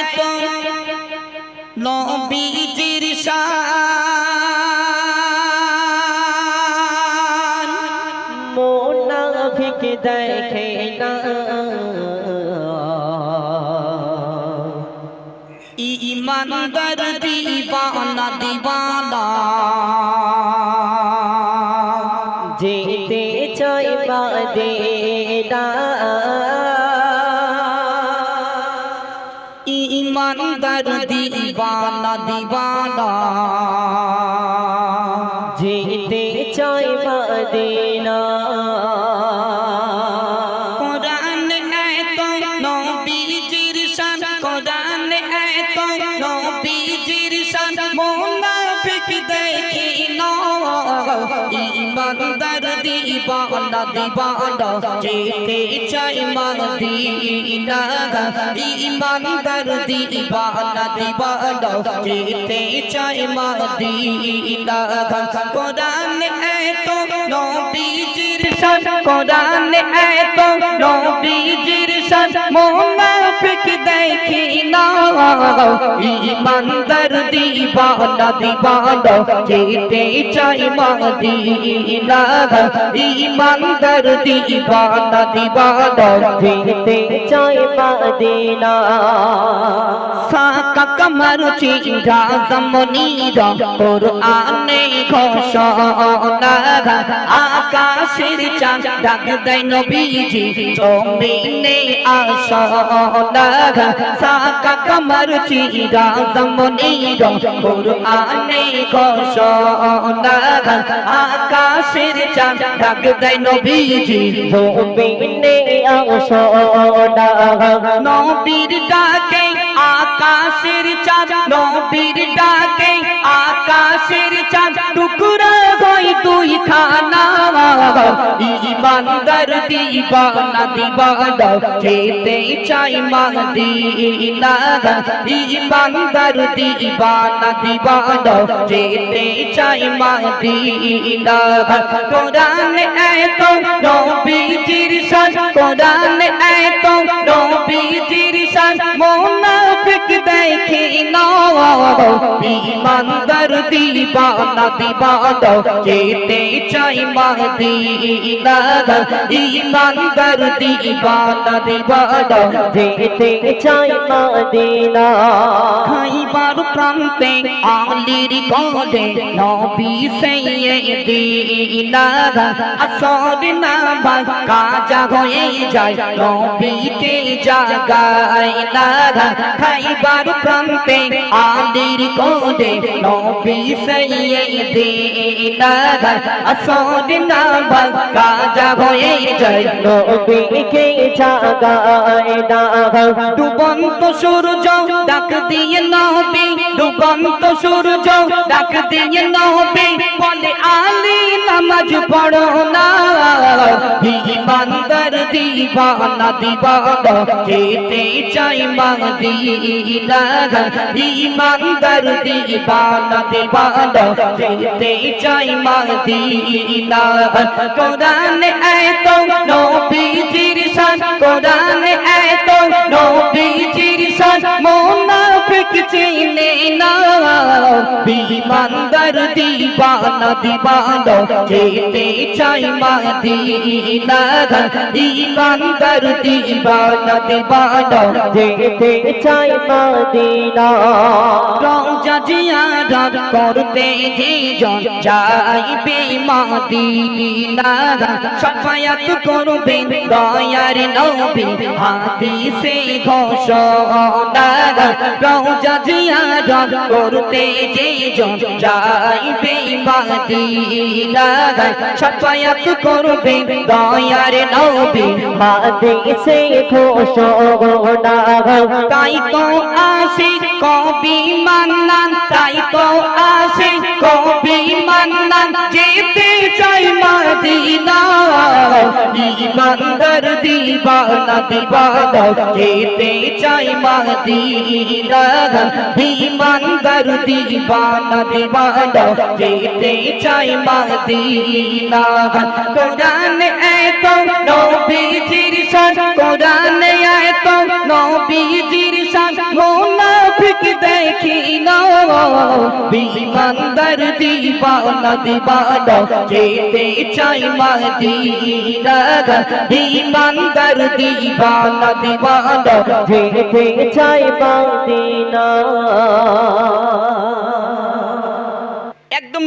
এত নবীজির শান। মোনাফিক দেখে না। ইমানদার দিবানা দিবানা। ইমানদার দিবানা দিবানা। যেতে চাই মাদেনা। ইমানদার দিবানা দিবানা যেতে চাই মদিনা ইমানদার দিবানা দিবানা যেতে চাই মদিনা কোরআন এত নবীজির শান, কোরআন এত নবীজির শান না ইমানদার দিবানা দিবানা যেতে চাই মদিনা। ইমানদার দিবানা দিবানা যেতে চাই মাদেনা। কমর চিরা জমনিরা কোরআনে ঘোষণা আকাশের চাঁদ ডাক দেয় নবীজি জমিনে আসনা সাকা কমর চিরা জমনিরা কোরআনে ঘোষণা আকাশের চাঁদ দেয় নবীজি জমিনে আসনা নবীর আকাশের চাঁদ, নবীর ডাকে আকাশের চাঁদ, টুকরা হই তুই খানা ইমানদার দিবানা দিবানা যেতে চাই মদিনা। ইমানদার দিবানা দিবানা যেতে চাই মদিনা। কোরআন এত নবীজির শান কোরআন এত মুনাফিক দেখি না ইমানদার দিবানা দিবানা, যেতে চাই মদিনা ইমানদার দিবানা দিবানা, যেতে চাই মাদেনা। খাইবার প্রান্তে আলির কোলে নবী সাইয়্যিদিনা আসর নামাজ কাজা হয়ে যায় নবীকে জাগায় না খাইবার প্রান্তে আলির কোলে নবী সাইয়্যিদিনা আসর নামাজ কাজা হয়ে যায় নবীকে জাগায় না ডুবন্ত সূর্য ডাক দিয়ে নবী ডুবন্ত সূর্য ডাক দিয়ে নবী বলে আলী নামাজ পড়ো না ইমানদার দিবানা দিবানা যেতে চাই মদিনা ইমানদার দিবানা দিবানা যেতে চাই মদিনা কোরআন এত নবীজির বিমানদার দিবানা দিবানা, যেতে চাই মদিনা ইমানদার দিবানা দিবানা, যেতে চাই মাদেনা। রওজা করতে যে জন যাইবে মদিনা সাফায়াত করবেন দয়ার নবী, হাদিসে ঘোষণা রওজা জিয়ারত করতে যে জন যাইবে মদিনা সাফায়াত করবেন দয়ার নবী হাদিসে ঘোষণা তাই তো আসে কবি মান্নান, তাই তো আসে কবি মান্নান, যেতে মদিনা ইমানদার দিবানা দিবানা যেতে চাই মদিনা, ইমানদার দিবানা দিবানা যেতে চাই মদিনা। কোরআন এত নবীজির দেখি না বিমানদার দিবানা দিবানা, যেতে চাই মদিনা বিমানদার দিবানা দিবানা, যেতে চাই মদিনা একদম